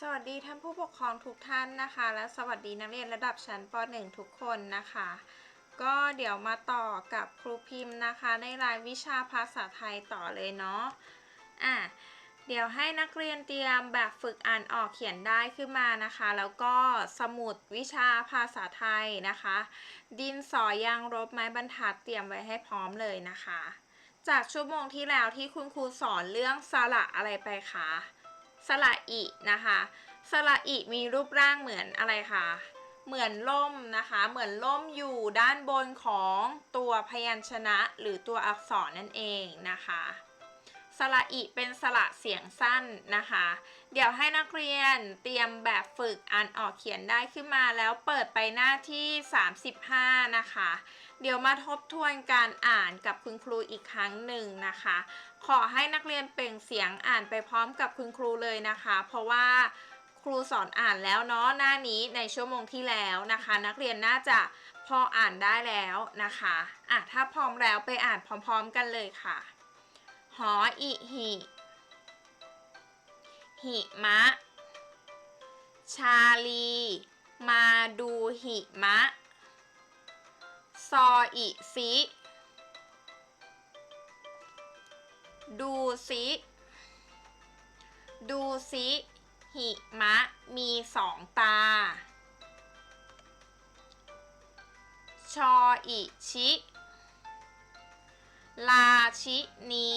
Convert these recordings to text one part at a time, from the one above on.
สวัสดีท่านผู้ปกครองทุกท่านนะคะ และสวัสดีนักเรียนระดับชั้นป .1 ทุกคนนะคะ ก็เดี๋ยวมาต่อกับครูพิมพ์นะคะ ในรายวิชาภาษาไทยต่อเลยเนาะอะเดี๋ยวให้นักเรียนเตรียมแบบฝึกอ่านออกเขียนได้ขึ้นมานะคะ แล้วก็สมุดวิชาภาษาไทยนะคะ ดินสอยางลบไม้บรรทัดเตรียมไว้ให้พร้อมเลยนะคะ จากชั่วโมงที่แล้วที่คุณครูสอนเรื่องสระอะไรไปคะ สระอินะคะ สระอิมีรูปร่างเหมือนอะไรคะเหมือนล่มนะคะ เหมือนล่มอยู่ด้านบนของตัวพยัญชนะหรือตัวอักษรนั่นเองนะคะ สระอิเป็นสระเสียงสั้นนะคะ เดี๋ยวให้นักเรียนเตรียมแบบฝึกอ่านออกเขียนได้ขึ้นมาแล้วเปิดไปหน้าที่ 35 นะคะ เดี๋ยวมาทบทวนการอ่านกับคุณครูอีกครั้งหนึ่งนะคะ ขอให้นักเรียนเปล่งเสียงอ่านไปพร้อมกับคุณครูเลยนะคะ เพราะว่าครูสอนอ่านแล้วเนาะหน้านี้ในชั่วโมงที่แล้วนะคะ นักเรียนน่าจะพออ่านได้แล้วนะคะอะถ้าพร้อมแล้วไปอ่านพร้อมๆกันเลยค่ะ หออิหิหิมะ ชาลี มาดูหิมะ ซออิซิ ดูซิดูซิหิมะมีสองตา ชออิชิลาชินี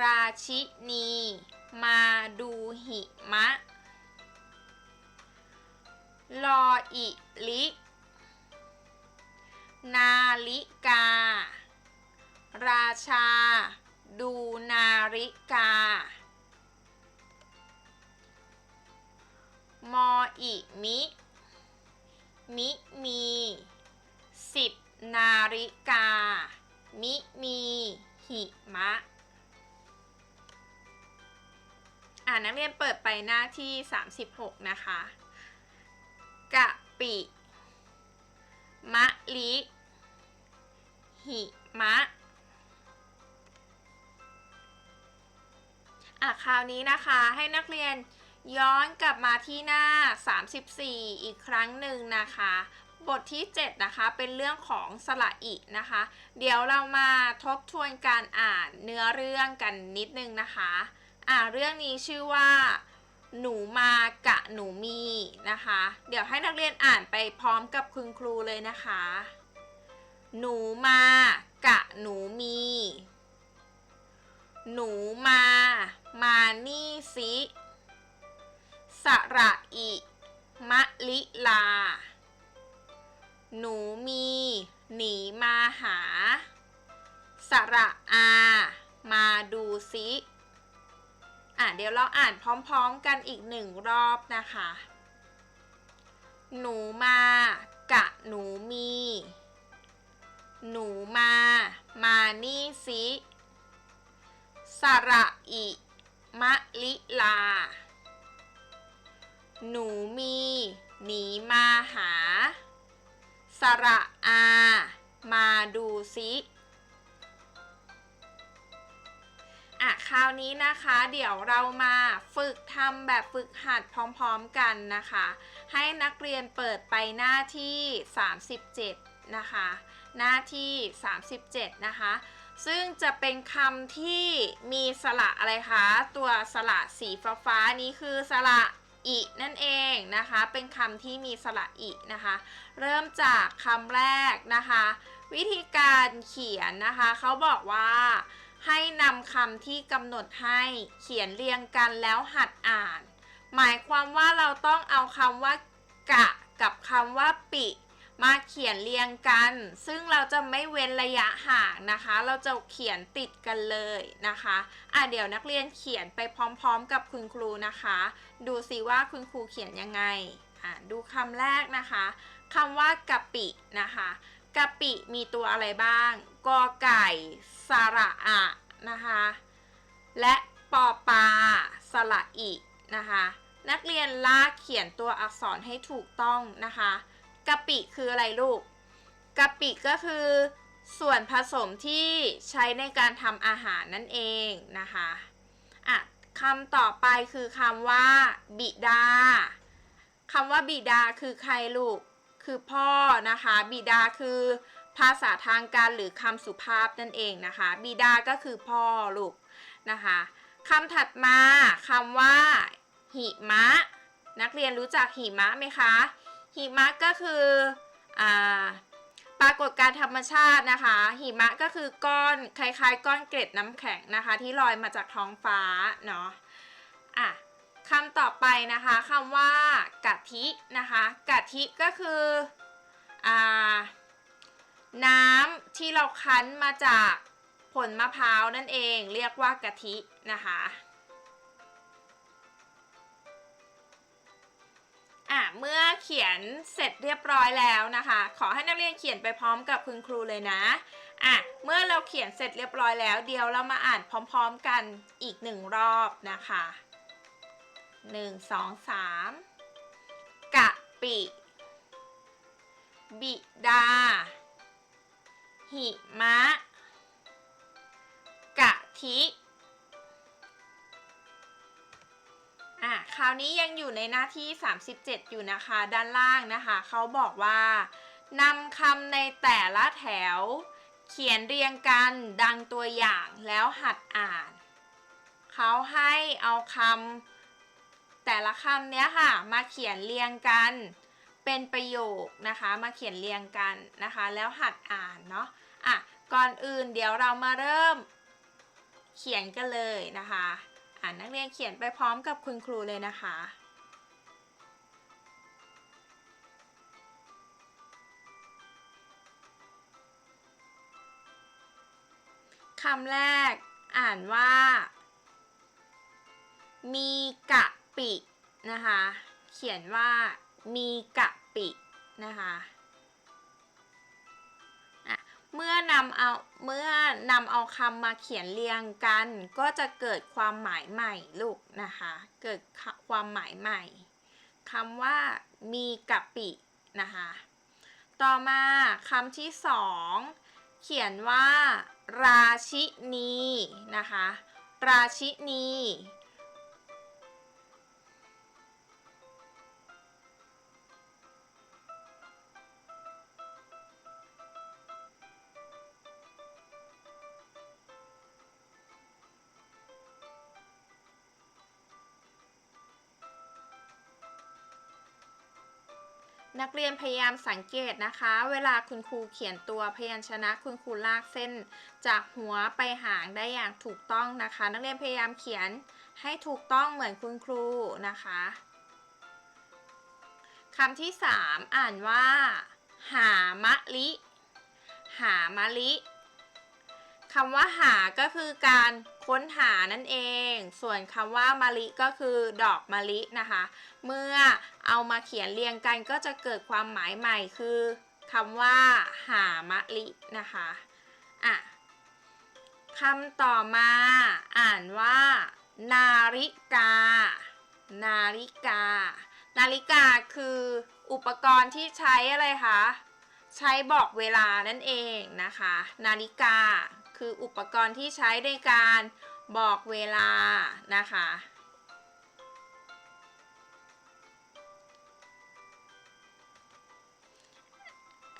ราชินี มาดูหิมะ ลออิลิ นาฬิกา ราชา ดูนาฬิกา มออิมิ มิมีสิบนาฬิกา มิมีหิมะ อ่านักเรียนเปิดไปหน้าที่ 36 นะคะ กะปิ มะลิหิมะ อะคราวนี้นะคะให้นักเรียนย้อนกลับมาที่หน้า 34 อีกครั้งหนึ่งนะคะ บทที่ 7 นะคะ เป็นเรื่องของสระอินะคะ เดี๋ยวเรามาทบทวนการอ่านเนื้อเรื่องกันนิดนึงนะคะ อ่าเรื่องนี้ชื่อว่า หนูมากะหนูมีนะคะ เดี๋ยวให้นักเรียนอ่านไปพร้อมกับคุณครูเลยนะคะ หนูมากะหนูมี หนูมา มานี่สิสระอิมะลิลา หนูมี หนีมาหา สระอา มาดูซิอะเดี๋ยวเราอ่านพร้อมๆกันอีกหนึ่งรอบนะคะ หนูมากะหนู สระอิมะลิลา หนูมี หนีมาหา สระอา มาดูซิอะคราวนี้นะคะเดี๋ยวเรามาฝึกทำแบบฝึกหัดพร้อมๆกันนะคะ ให้นักเรียนเปิดไปหน้าที่ 37 นะคะ หน้าที่ 37 นะคะ ซึ่งจะเป็นคำที่มีสระอะไรคะ ตัวสระสีฟ้าฟ้านี้คือสระอินั่นเองนะคะ เป็นคำที่มีสระอินะคะ เริ่มจากคำแรกนะคะ วิธีการเขียนนะคะเขาบอกว่าให้นำคำที่กำหนดให้เขียนเรียงกันแล้วหัดอ่าน หมายความว่าเราต้องเอาคำว่ากะกับคำว่าปิ มาเขียนเรียงกัน ซึ่งเราจะไม่เว้นระยะห่างนะคะ เราจะเขียนติดกันเลยนะคะอะเดี๋ยวนักเรียนเขียนไปพร้อมๆ กับคุณครูนะคะ ดูสิว่าคุณครูเขียนยังไงอะดูคำแรกนะคะคำว่ากะปินะคะกะปิมีตัวอะไรบ้าง กอไก่สระอะนะคะ และปอปลาสระอินะคะ นักเรียนลากเขียนตัวอักษรให้ถูกต้องนะคะ กะปิคืออะไรลูกกะปิก็คือส่วนผสมที่ใช้ในการทำอาหารนั่นเองนะคะอะคำต่อไปคือคำว่า บิดาคำว่าบิดาคือใครลูก คือพ่อนะคะ บิดาคือภาษาทางการหรือคำสุภาพนั่นเองนะคะ บิดาก็คือพ่อลูกนะคะคำถัดมาคำว่าหิมะ นักเรียนรู้จักหิมะไหมคะ หิมะก็คืออ่าปรากฏการธรรมชาตินะคะ หิมะก็คือก้อนคล้ายๆ ก้อนเกล็ดน้ำแข็งนะคะ ที่ลอยมาจากท้องฟ้าเนาะอะคำต่อไปนะคะคำว่ากะทินะคะกะทิก็คืออ่าน้ำที่เราคั้นมาจากผลมะพร้าวนั่นเอง เรียกว่ากะทินะคะ เมื่อเขียนเสร็จเรียบร้อยแล้วนะคะ ขอให้นักเรียนเขียนไปพร้อมกับคุณครูเลยนะอะเมื่อเราเขียนเสร็จเรียบร้อยแล้ว เดี๋ยวเรามาอ่านพร้อมๆกันอีกหนึ่งรอบนะคะหนึ่งสองสามกะปิ บิดา หิมะ กะทิ คราวนี้ยังอยู่ในหน้าที่ 37 อยู่นะคะ ด้านล่างนะคะ เขาบอกว่านำคำในแต่ละแถว เขียนเรียงกันดังตัวอย่างแล้วหัดอ่าน เขาให้เอาคำแต่ละคำเนี้ยค่ะ มาเขียนเรียงกัน เป็นประโยคนะคะ มาเขียนเรียงกันนะคะ แล้วหัดอ่านเนาะอะก่อนอื่นเดี๋ยวเรามาเริ่มเขียนกันเลยนะคะ อ่านนักเรียนเขียนไปพร้อมกับคุณครูเลยนะคะคำแรกอ่านว่า มีกะปินะคะ เขียนว่ามีกะปินะคะอะ เมื่อนำเอาเมื่อนำเอาคำมาเขียนเรียงกัน ก็จะเกิดความหมายใหม่ลูกนะคะ เกิดความหมายใหม่คำว่ามีกะปินะคะ ต่อมาคำที่สองเขียนว่า ราชินีนะคะ ราชินี นักเรียนพยายามสังเกตนะคะ เวลาคุณครูเขียนตัวพยัญชนะคุณครูลากเส้น จากหัวไปหางได้อย่างถูกต้องนะคะ นักเรียนพยายามเขียนให้ถูกต้องเหมือนคุณครูนะคะคำที่ 3 อ่านว่า หามะลิ หามะลิ คำว่าหาก็คือการค้นหานั่นเอง ส่วนคำว่ามะลิก็คือดอกมะลินะคะ เมื่อเอามาเขียนเรียงกันก็จะเกิดความหมายใหม่คือคำว่า หามะลินะคะอะคำต่อมา อ่านว่า นาฬิกา นาฬิกา นาฬิกาคืออุปกรณ์ที่ใช้อะไรคะใช้บอกเวลานั่นเองนะคะ นาฬิกา คืออุปกรณ์ที่ใช้ในการบอกเวลานะคะ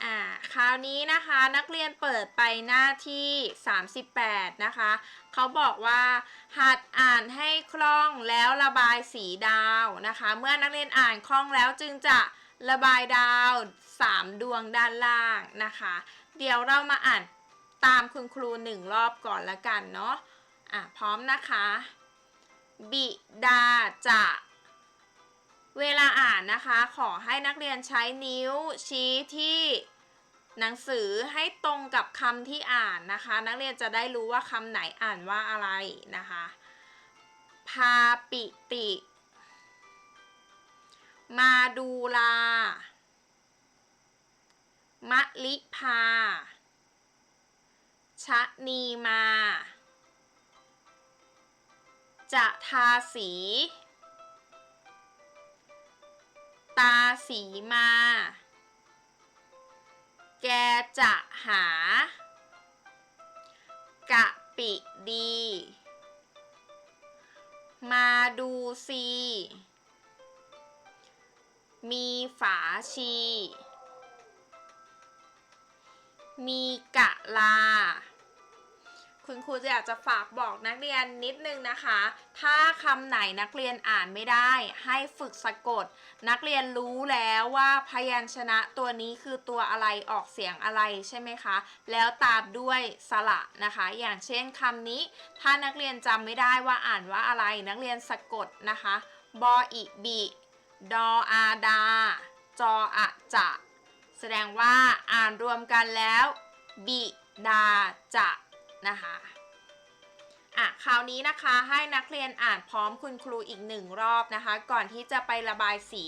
อ่าคราวนี้นะคะนักเรียนเปิดไปหน้าที่ 38 นะคะ เขาบอกว่าหัดอ่านให้คล่องแล้วระบายสีดาวนะคะ เมื่อนักเรียนอ่านคล่องแล้วจึงจะระบายดาว 3 ดวงด้านล่างนะคะ เดี๋ยวเรามาอ่าน ตามคุณครูหนึ่งรอบก่อนละกันเนาะอะพร้อมนะคะ บิดาจะเวลาอ่านนะคะ ขอให้นักเรียนใช้นิ้วชี้ที่หนังสือให้ตรงกับคำที่อ่านนะคะ นักเรียนจะได้รู้ว่าคำไหนอ่านว่าอะไรนะคะพาปิติ มาดูลามะลิพา ชะนีมา จะทาสี ตาสีมา แกจะหา กะปิดี มาดูซีมีฝาชี มีกะลา คุณครูจะอยากจะฝากบอกนักเรียนนิดนึงนะคะ ถ้าคำไหนนักเรียนอ่านไม่ได้ ให้ฝึกสะกด นักเรียนรู้แล้วว่าพยัญชนะตัวนี้คือตัวอะไรออกเสียงอะไรใช่ไหมคะ แล้วตามด้วยสระนะคะ อย่างเช่นคำนี้ ถ้านักเรียนจำไม่ได้ว่าอ่านว่าอะไร นักเรียนสะกดนะคะ บออิบิ ดออาดา จออะจะ แสดงว่าอ่านรวมกันแล้ว บิดาจะนะคะอะคราวนี้นะคะให้นักเรียนอ่านพร้อมคุณครูอีกหนึ่งรอบนะคะ ก่อนที่จะไประบายสี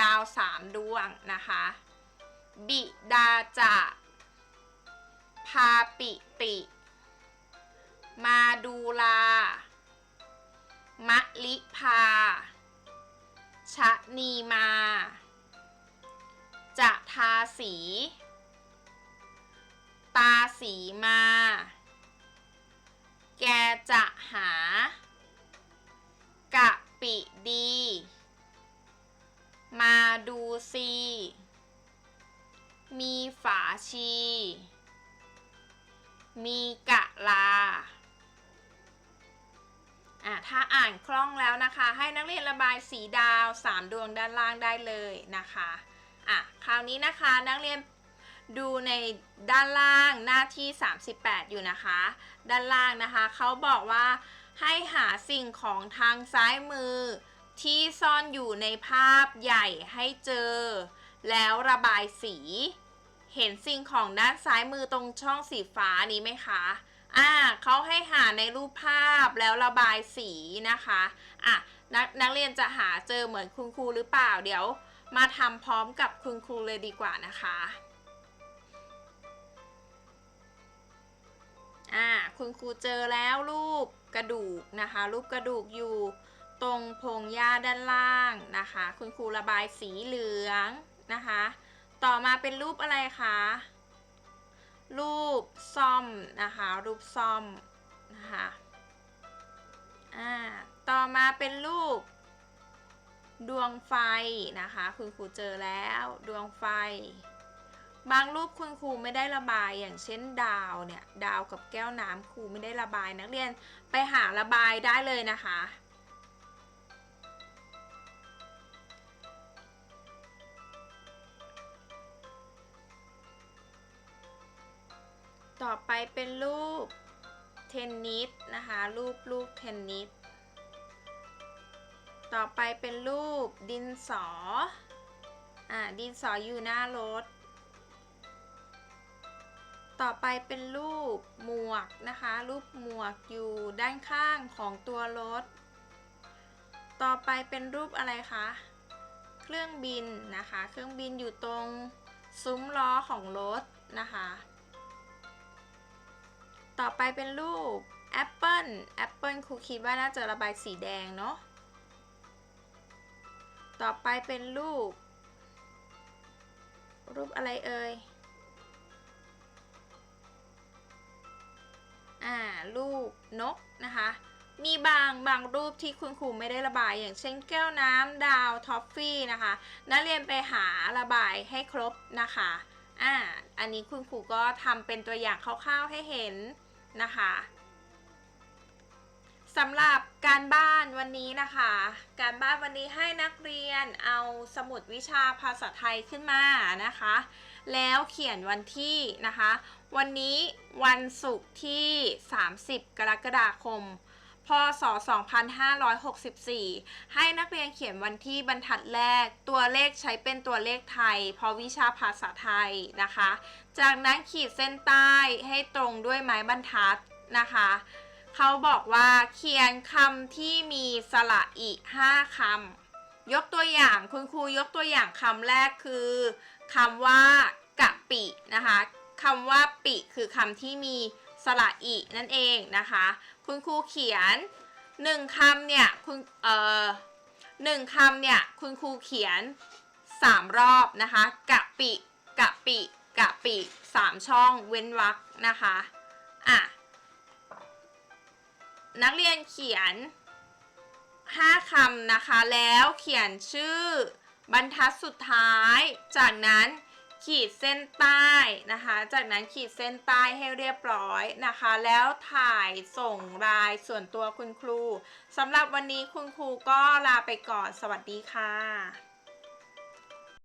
ดาวสามดวงนะคะ บิดาจะพาปิติ มาดูลามะลิพาชะนีมา ทาสี ตาสีมา แกจะหา กะปิดี มาดูซีมีฝาชี มีกะลา อะ ถ้าอ่านคล่องแล้วนะคะ ให้นักเรียนระบายสีดาว 3 ดวงด้านล่างได้เลยนะคะ อะคราวนี้นะคะนักเรียนดูในด้านล่างหน้าที่ 38 อยู่นะคะ ด้านล่างนะคะเขาบอกว่าให้หาสิ่งของทางซ้ายมือ ที่ซ่อนอยู่ในภาพใหญ่ให้เจอ แล้วระบายสี เห็นสิ่งของด้านซ้ายมือตรงช่องสีฟ้านี้ไหมคะอ่าเขาให้หาในรูปภาพแล้วระบายสีนะคะอะนกนักเรียนจะหาเจอเหมือนคุณครูหรือเปล่าเดี๋ยว มาทำพร้อมกับคุณครูเลยดีกว่านะคะอ่าคุณครูเจอแล้วรูปกระดูกนะคะ รูปกระดูกอยู่ตรงพงหญ้าด้านล่างนะคะ คุณครูระบายสีเหลืองนะคะ ต่อมาเป็นรูปอะไรคะรูปซ่อมนะคะ รูปซ่อมนะคะอ่าต่อมาเป็นรูป ดวงไฟนะคะ คุณครูเจอแล้ว ดวงไฟ บางรูปคุณครูไม่ได้ระบายอย่างเช่นดาวเนี่ยดาวกับแก้วน้ำครูไม่ได้ระบายนักเรียนไปหาระบายได้เลยนะคะ ต่อไปเป็นรูปเทนนิสนะคะ รูปลูกเทนนิส ต่อไปเป็นรูปดินสอ อ่า ดินสออยู่หน้ารถ ต่อไปเป็นรูปหมวกนะคะ รูปหมวกอยู่ด้านข้างของตัวรถ ต่อไปเป็นรูปอะไรคะ เครื่องบินนะคะ เครื่องบินอยู่ตรงซุ้มล้อของรถนะคะ ต่อไปเป็นรูปแอปเปิลแอปเปิลครูคิดว่าน่าจะระบายสีแดงเนาะ ต่อไปเป็นรูป รูปอะไรเอ่ย อ่า รูปนกนะคะ มีบางบางรูปที่คุณครูไม่ได้ระบาย อย่างเช่นแก้วน้ำดาวท็อฟฟี่นะคะ นักเรียนไปหาระบายให้ครบนะคะ อ่า อันนี้คุณครูก็ทำเป็นตัวอย่างคร่าวๆให้เห็นนะคะ สำหรับการบ้านวันนี้นะคะ การบ้านวันนี้ให้นักเรียนเอาสมุดวิชาภาษาไทยขึ้นมานะคะ แล้วเขียนวันที่นะคะ วันนี้วันศุกร์ที่ 30 กรกฎาคม พศ 2564 ให้นักเรียนเขียนวันที่บรรทัดแรก ตัวเลขใช้เป็นตัวเลขไทย เพราะวิชาภาษาไทยนะคะ จากนั้นขีดเส้นใต้ให้ตรงด้วยไม้บรรทัดนะคะ เขาบอกว่าเขียนคำที่มีสระอี5คำยกตัวอย่างคุณครูยกตัวอย่างคำแรกคือคำว่ากะปินะคะคำว่าปิคือคำที่มีสระอีนั่นเองนะคะ คุณครูเขียนหนึ่งคำเนี่ยคุณเอ่อหนึ่งคำเนี่ยคุณครูเขียนสามรอบนะคะกะปิกะปิกะปิสามช่องเว้นวรรคนะคะ นักเรียนเขียน 5คำนะคะ แล้วเขียนชื่อบรรทัดสุดท้าย จากนั้นขีดเส้นใต้นะคะ จากนั้นขีดเส้นใต้ให้เรียบร้อยนะคะ แล้วถ่ายส่งรายส่วนตัวคุณครูสำหรับวันนี้คุณครูก็ลาไปก่อน สวัสดีค่ะ